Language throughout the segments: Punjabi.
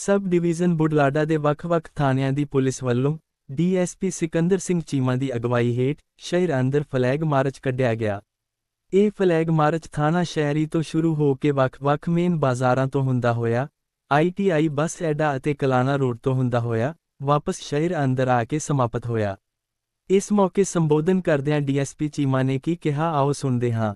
ਸਬ ਡਿਵੀਜ਼ਨ ਬੁਢਲਾਡਾ ਦੇ ਵੱਖ-ਵੱਖ ਥਾਣਿਆਂ ਦੀ ਪੁਲਿਸ ਵੱਲੋਂ ਡੀਐਸਪੀ ਸਿਕੰਦਰ ਸਿੰਘ ਚੀਮਾ ਦੀ ਅਗਵਾਈ ਹੇਠ ਸ਼ਹਿਰ ਅੰਦਰ ਫਲੈਗ ਮਾਰਚ ਕੱਢਿਆ ਗਿਆ। ਇਹ ਫਲੈਗ ਮਾਰਚ ਥਾਣਾ ਸ਼ਹਿਰੀ ਤੋਂ ਸ਼ੁਰੂ ਹੋ ਕੇ ਵੱਖ-ਵੱਖ ਮੇਨ ਬਾਜ਼ਾਰਾਂ ਤੋਂ ਹੁੰਦਾ ਹੋਇਆ ਆਈਟੀਆਈ ਬੱਸ ਅੱਡਾ ਅਤੇ ਕਲਾਨਾ ਰੋਡ ਤੋਂ ਹੁੰਦਾ ਹੋਇਆ, ਵਾਪਸ ਸ਼ਹਿਰ ਅੰਦਰ ਆ ਕੇ ਸਮਾਪਤ ਹੋਇਆ। ਇਸ ਮੌਕੇ ਸੰਬੋਧਨ ਕਰਦਿਆਂ ਡੀਐਸਪੀ ਚੀਮਾ ਨੇ ਕੀ ਕਿਹਾ, ਆਓ ਸੁਣਦੇ ਹਾਂ।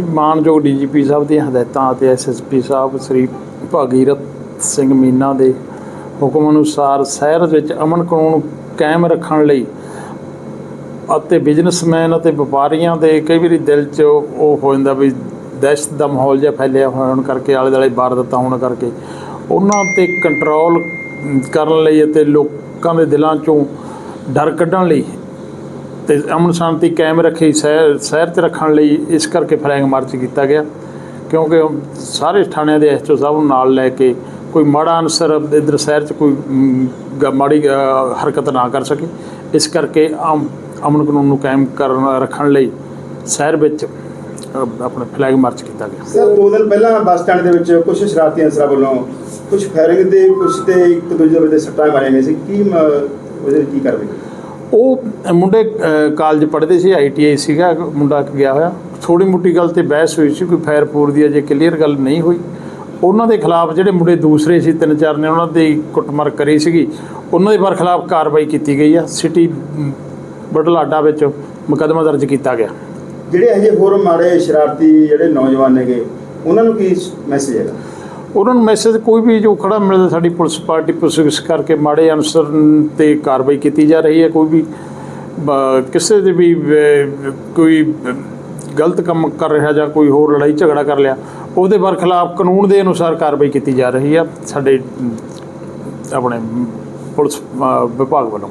ਮਾਨਯੋਗ ਡੀਜੀਪੀ ਸਾਹਿਬ ਦੀਆਂ ਹਦਾਇਤਾਂ ਅਤੇ ਐਸਐਸਪੀ ਸਾਹਿਬ ਸ੍ਰੀ ਭਾਗੀਰਥ ਸਿੰਘ ਮੀਨਾ ਦੇ ਹੁਕਮ ਅਨੁਸਾਰ ਸ਼ਹਿਰ ਵਿੱਚ ਅਮਨ ਕਾਨੂੰਨ ਕਾਇਮ ਰੱਖਣ ਲਈ ਅਤੇ ਬਿਜ਼ਨਸਮੈਨ ਅਤੇ ਵਪਾਰੀਆਂ ਦੇ ਕਈ ਵਾਰੀ ਦਿਲ 'ਚ ਉਹ ਹੋ ਜਾਂਦਾ ਵੀ ਦਹਿਸ਼ਤ ਦਾ ਮਾਹੌਲ ਜਿਹਾ ਫੈਲਿਆ ਹੋਣ ਕਰਕੇ ਆਲੇ ਦੁਆਲੇ ਵਾਰਦਾਤਾਂ ਹੋਣ ਕਰਕੇ। ਉਹਨਾਂ ਤੇ ਕੰਟਰੋਲ ਕਰਨ ਲਈ ਅਤੇ ਲੋਕਾਂ ਦੇ ਦਿਲਾਂ 'ਚੋਂ ਡਰ ਕੱਢਣ ਲਈ ਤੇ ਅਮਨ ਸ਼ਾਂਤੀ ਕਾਇਮ ਰੱਖੀ ਸ਼ਹਿਰ ਸ਼ਹਿਰ 'ਚ ਰੱਖਣ ਲਈ ਇਸ ਕਰਕੇ ਫਲੈਗ ਮਾਰਚ ਕੀਤਾ ਗਿਆ। ਕਿਉਂਕਿ ਸਾਰੇ ਥਾਣਿਆਂ ਦੇ ਐਸਓ ਸਾਹਿਬ ਨੂੰ ਨਾਲ ਲੈ ਕੇ ਕੋਈ ਮਾੜਾ ਅਨਸਰ ਇਧਰ ਸ਼ਹਿਰ 'ਚ ਕੋਈ ਮਾੜੀ ਹਰਕਤ ਨਾ ਕਰ ਸਕੇ। ਇਸ ਕਰਕੇ ਅਮ- ਅਮਨ ਕਾਨੂੰਨ ਨੂੰ ਕਾਇਮ ਕਰਨ ਰੱਖਣ ਲਈ ਸ਼ਹਿਰ ਵਿੱਚ ਅ, ਆਪਣਾ ਫਲੈਗ ਮਾਰਚ ਕੀਤਾ ਗਿਆ। ਸਰ ਦੋ ਦਿਨ ਪਹਿਲਾਂ ਬੱਸ ਸਟੈਂਡ ਦੇ ਵਿੱਚ ਕੁਝ ਸ਼ਰਾਰਤੀ ਅਨਸਰਾਂ ਵੱਲੋਂ ਕੁਝ ਫਾਇਰਿੰਗ ਦੇ ਕੁਝ ਤੇ ਇੱਕ ਦੂਜੇ ਦੇ ਸੱਟਾਂ ਮਾਰੀਆਂ ਗਈਆਂ ਸੀ। ਕੀ ਮ- ਉਹਦੇ ਕੀ ਕਰਦੇ ਉਹ ਮੁੰਡੇ ਕਾਲਜ ਪੜ੍ਹਦੇ ਸੀ ਆਈਟੀਆਈ ਸੀਗਾ ਮੁੰਡਾ ਗਿਆ ਹੋਇਆ। ਥੋੜੀ ਮੋਟੀ ਗੱਲ ਤੇ ਬਹਿਸ ਹੋਈ ਸੀ ਕੋਈ ਫਾਇਰ ਦੀ ਅਜੇ ਕਲੀਅਰ ਗੱਲ ਨਹੀਂ ਹੋਈ। ਉਹਨਾਂ ਦੇ ਖਿਲਾਫ ਜਿਹੜੇ ਮੁੰਡੇ ਦੂਸਰੇ ਸੀ ਤਿੰਨ ਚਾਰ ਨੇ ਉਹਨਾਂ ਦੀ ਕੁੱਟਮਾਰ ਕਰੀ ਸੀਗੀ। ਉਹਨਾਂ ਦੇ ਪਰ ਖਿਲਾਫ ਕਾਰਵਾਈ ਕੀਤੀ ਗਈ ਆ। ਸਿਟੀ ਮ, ਵਿੱਚ ਮੁਕੱਦਮਾ ਦਰਜ ਕੀਤਾ ਗਿਆ। ਜਿਹੜੇ ਅਜੇ ਹੋਰ ਮਾੜੇ ਸ਼ਰਾਰਤੀ ਜਿਹੜੇ ਨੌਜਵਾਨ ਨੇਗੇ ਉਹਨਾਂ ਨੂੰ ਕੀ ਮੈਸੇਜ ਹੈਗਾ? ਉਹਨਾਂ ਨੂੰ ਮੈਸੇਜ ਕੋਈ ਵੀ ਜੋ ਖੜਾ ਮਿਲਦਾ ਸਾਡੀ ਪੁਲਿਸ ਪਾਰਟੀ ਪੁਲਿਸ ਕਰਕੇ ਮਾੜੇ ਅਨਸਰ ਤੇ ਕਾਰਵਾਈ ਕੀਤੀ ਜਾ ਰਹੀ ਹੈ। ਕੋਈ ਵੀ ਕਿਸੇ ਦੇ ਵੀ ਕੋਈ ਗਲਤ ਕੰਮ ਕਰ ਰਿਹਾ ਜਾਂ ਕੋਈ ਹੋਰ ਲੜਾਈ ਝਗੜਾ ਕਰ ਲਿਆ, ਉਹਦੇ ਬਰ ਖਿਲਾਫ ਕਾਨੂੰਨ ਦੇ ਅਨੁਸਾਰ ਕਾਰਵਾਈ ਕੀਤੀ ਜਾ ਰਹੀ ਆ ਸਾਡੇ, ਆਪਣੇ ਪੁਲਿਸ ਵਿਭਾਗ ਵੱਲੋਂ।